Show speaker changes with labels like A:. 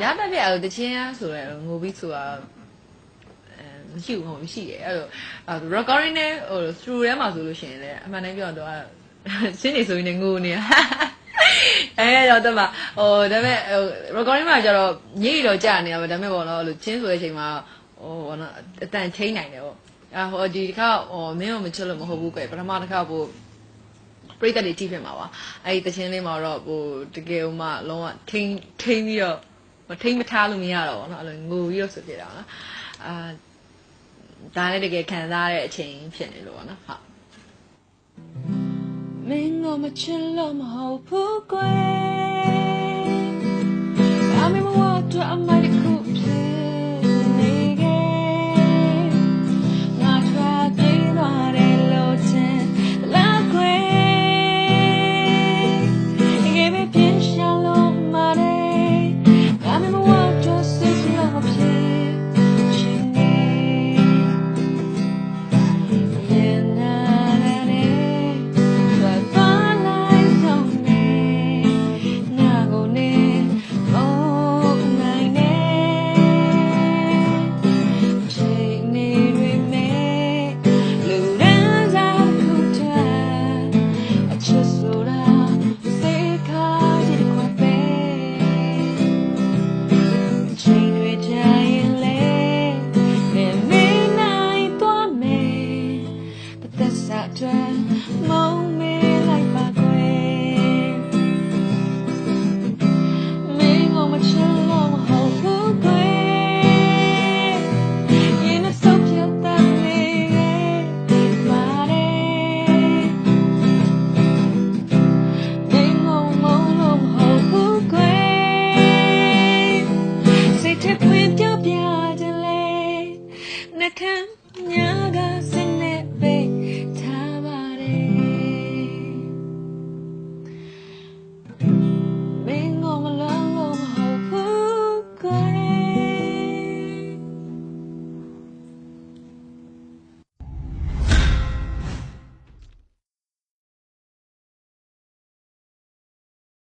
A: ညတက်ပြအဲ့တချင်းဆိုရယ်ငိုပြီးဆိုတာအဲမရှိဘူးဟုတ်မရှိတယ်အဲ့လိုအဲ့ recording နဲ့ဟို through ထဲမှာဆိုလို့ရှိရင်လည်းအမှန်တမ်းပြောတော့ရှင်းနေဆိုရင်လည်းငိုနေတာအဲတော့တမဟိုဒါပေမဲ့ဟို recording မှာကျတော့ညိတော့ကြာနေတာပဲဒါပေမဲ့ပေါ့နော်အဲ့လိုချင်းဆိုတဲ့အချိန်မှာဟိုဘောနော်အတန်ချိန်နိုင်တယ်ပေါ့အာဟိုဒီတစ်ခါဟိုမင်းကမချစ်လို့မဟုတ်ဘူးကွယ်ပထမတစ်ခါဟို ပရိသတ်တွေကြည့်ဖြစ်မှာပါအဲ့ဒီတခြင်းလေးမှာတော့ဟိုတကယ်ဟိုမှလုံးဝထိန်းထိန်းပြီးတော့မထိန်းမထားလို့မရတော့ဘူးเนาะအဲ့လိုငိုပြီးတော့ဆိုဖြစ်တာเนาะအာဒါလည်းတကယ်ခံစားရတဲ့အချိန်ဖြစ်နေလို့ပေါ့နော်ဟုတ်မင်းကမချစ်လို့မဟုတ်ဘူးကွယ်အမေမဝ desastre moment.